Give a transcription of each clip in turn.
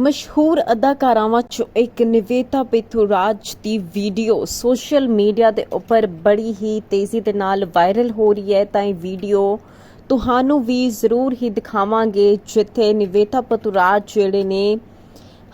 ਮਸ਼ਹੂਰ ਅਦਾਕਾਰਾਵਾਂ ਵਿੱਚੋਂ ਇੱਕ ਨਿਵੇਤਾ ਪਿਥੁਰਾਜ ਦੀ ਵੀਡੀਓ ਸੋਸ਼ਲ ਮੀਡੀਆ ਦੇ ਉੱਪਰ ਬੜੀ ਹੀ ਤੇਜ਼ੀ ਦੇ ਨਾਲ ਵਾਇਰਲ ਹੋ ਰਹੀ ਹੈ ਤਾਂ ਇਹ ਵੀਡੀਓ ਤੁਹਾਨੂੰ ਵੀ ਜ਼ਰੂਰ ਹੀ ਦਿਖਾਵਾਂਗੇ ਜਿੱਥੇ ਨਿਵੇਤਾ ਪਤੁਰਾਜ ਜਿਹੜੇ ਨੇ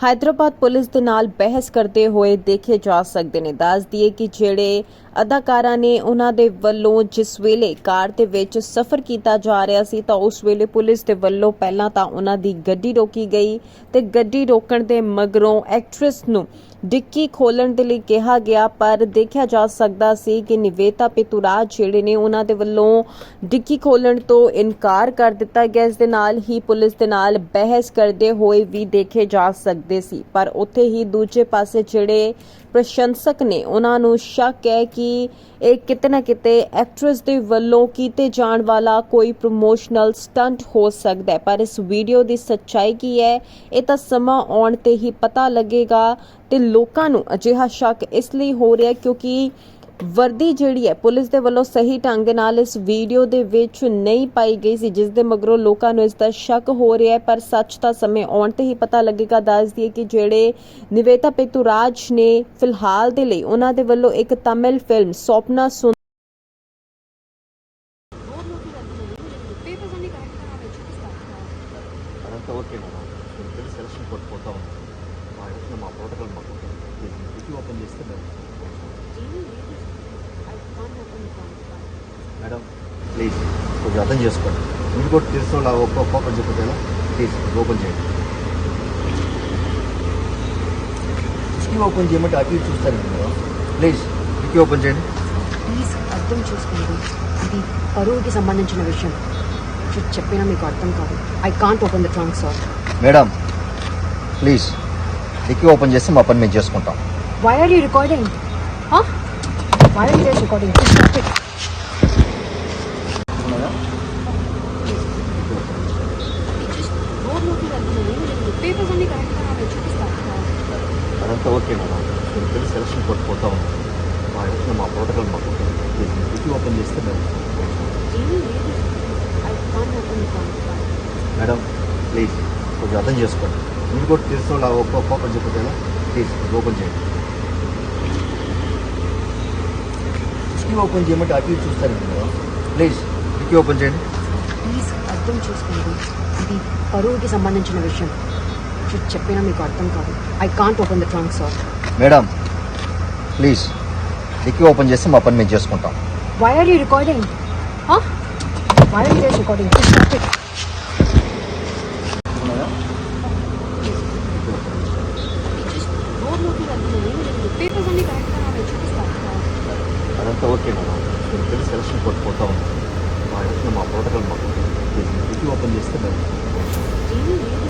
ਹਾਈਦਰਾਬਾਦ ਪੁਲਿਸ ਦੇ ਨਾਲ ਬਹਿਸ ਕਰਦੇ ਹੋਏ ਦੇਖੇ ਜਾ ਸਕਦੇ ਨੇ ਦੱਸ ਦਈਏ ਕਿ ਜਿਹੜੇ ਅਦਾਕਾਰਾਂ ਨੇ ਉਹਨਾਂ ਦੇ ਵੱਲੋਂ ਜਿਸ ਵੇਲੇ ਕਾਰ ਦੇ ਵਿੱਚ ਸਫ਼ਰ ਕੀਤਾ ਜਾ ਰਿਹਾ ਸੀ ਤਾਂ ਉਸ ਵੇਲੇ ਪੁਲਿਸ ਦੇ ਵੱਲੋਂ ਪਹਿਲਾਂ ਤਾਂ ਉਹਨਾਂ ਦੀ ਗੱਡੀ ਰੋਕੀ ਗਈ ਤੇ ਗੱਡੀ ਰੋਕਣ ਦੇ ਮਗਰੋਂ ਐਕਟ੍ਰੈਸ ਨੂੰ ਡਿੱਕੀ ਖੋਲਣ ਦੇ ਲਈ ਕਿਹਾ ਗਿਆ ਪਰ ਦੇਖਿਆ ਜਾ ਸਕਦਾ ਸੀ ਕਿ ਨਿਵੇਤਾ ਪਿਤੁਰਾ ਜਿਹੜੇ ਨੇ ਉਹਨਾਂ ਦੇ ਵੱਲੋਂ ਡਿੱਕੀ ਖੋਲਣ ਤੋਂ ਇਨਕਾਰ ਕਰ ਦਿੱਤਾ ਗਿਆ ਇਸ ਦੇ ਨਾਲ ਹੀ ਪੁਲਿਸ ਦੇ ਨਾਲ ਬਹਿਸ ਕਰਦੇ ਹੋਏ ਵੀ ਦੇਖੇ ਜਾ ਸਕਦੇ ਸੀ ਪਰ ਉੱਥੇ ਹੀ ਦੂਜੇ ਪਾਸੇ ਜਿਹੜੇ ਪ੍ਰਸ਼ੰਸਕ ਨੇ ਉਹਨਾਂ ਨੂੰ ਸ਼ੱਕ ਹੈ ਕਿ ਇਹ ਕਿਤੇ ਨਾ ਕਿਤੇ ਐਕਟਰਸ ਦੇ ਵੱਲੋਂ ਕੀਤੇ ਜਾਣ ਵਾਲਾ ਕੋਈ ਪ੍ਰੋਮੋਸ਼ਨਲ ਸਟੰਟ ਹੋ ਸਕਦਾ ਹੈ ਪਰ ਇਸ ਵੀਡੀਓ ਦੀ ਸੱਚਾਈ ਕੀ ਹੈ ਇਹ ਤਾਂ ਸਮਾਂ ਆਉਣ ਤੇ ਹੀ ਪਤਾ ਲੱਗੇਗਾ ਤੇ ਲੋਕਾਂ ਨੂੰ ਅਜਿਹਾ ਸ਼ੱਕ ਇਸ ਲਈ ਹੋ ਰਿਹਾ ਕਿਉਂਕਿ ਵਰਦੀ ਜਿਹੜੀ ਹੈ ਪੁਲਿਸ ਦੇ ਵੱਲੋਂ ਸਹੀ ਢੰਗ ਦੇ ਨਾਲ ਇਸ ਵੀਡੀਓ ਦੇ ਵਿੱਚ ਨਹੀਂ ਪਾਈ ਗਈ ਸੀ ਜਿਸ ਦੇ ਮਗਰੋਂ ਲੋਕਾਂ ਨੂੰ ਇਸ ਦਾ ਸ਼ੱਕ ਹੋ ਰਿਹਾ ਹੈ ਪਰ ਸੱਚ ਤਾਂ ਸਮੇਂ ਆਉਣ ਤੇ ਹੀ ਪਤਾ ਲੱਗੇਗਾ ਦੱਸ ਦਈਏ ਕਿ ਜਿਹੜੇ ਨਿਵੇਤਾ ਰਾਜ ਨੇ ਫਿਲਹਾਲ ਦੇ ਲਈ ਉਹਨਾਂ ਦੇ ਵੱਲੋਂ ਇੱਕ ਤਮਿਲ ਫਿਲਮ ਸੌਪਨਾ ಅದಂತ ਕੋਟ ನಾನು ఇంటికి సెలక్షన్ కోట్ పోతా ఉన్నాను మా ఇంట్లో మా ప్రోటోకాల్ మాకు ఇది ఓపెన్ మేడం ప్లీజ్ కొంచెం అర్థం చేసుకోండి మీరు కూడా తీసుకోండి ఒక్క ఓపెన్ చెప్పితే ప్లీజ్ ఓపెన్ చేయండి కిటికీ ఓపెన్ చేయమంటే అటు చూస్తారు మేడం ప్లీజ్ కిటికీ ఓపెన్ చేయండి ప్లీజ్ అర్థం చేసుకోండి ఇది పరువుకి సంబంధించిన విషయం చెప్పినా మీకు అర్థం కాదు I can't open the trunk sir madam please dickey open చేసి మా పని మేము చేసుకుంటాం why are you recording Why are you guys recording? Just అదంతా ఓకే మేడం ఇక్కడ సెలక్షన్ కోర్ట్ ఉన్నాం మా ఇంట్లో మా ప్రోటోకాల్ మాకు ఇది ఓపెన్ చేస్తే మేడం మేడం ప్లీజ్ కొంచెం అర్థం చేసుకోండి మీరు కూడా తెలుసు ఓపెన్ చెప్పితే ప్లీజ్ ఓపెన్ చేయండి కిటికీ ఓపెన్ చేయమంటే అటు చూస్తాను ప్లీజ్ కిటికీ ఓపెన్ చేయండి ప్లీజ్ అర్థం చేసుకోండి ఇది పరువుకి సంబంధించిన విషయం చెప్పినా మీకు అర్థం కాదు I can't open the trunk sir madam please కిటికీ ఓపెన్ చేస్తే మా పని మేము చేసుకుంటాం why are you recording why are you recording అంతా ఓకే మేడం నేను తెలిసి సెలక్షన్ కోర్టు పోతా ఉన్నాను మా మా ప్రోటోకాల్ మాకు ప్రతి ఓపెన్ చేస్తే మేము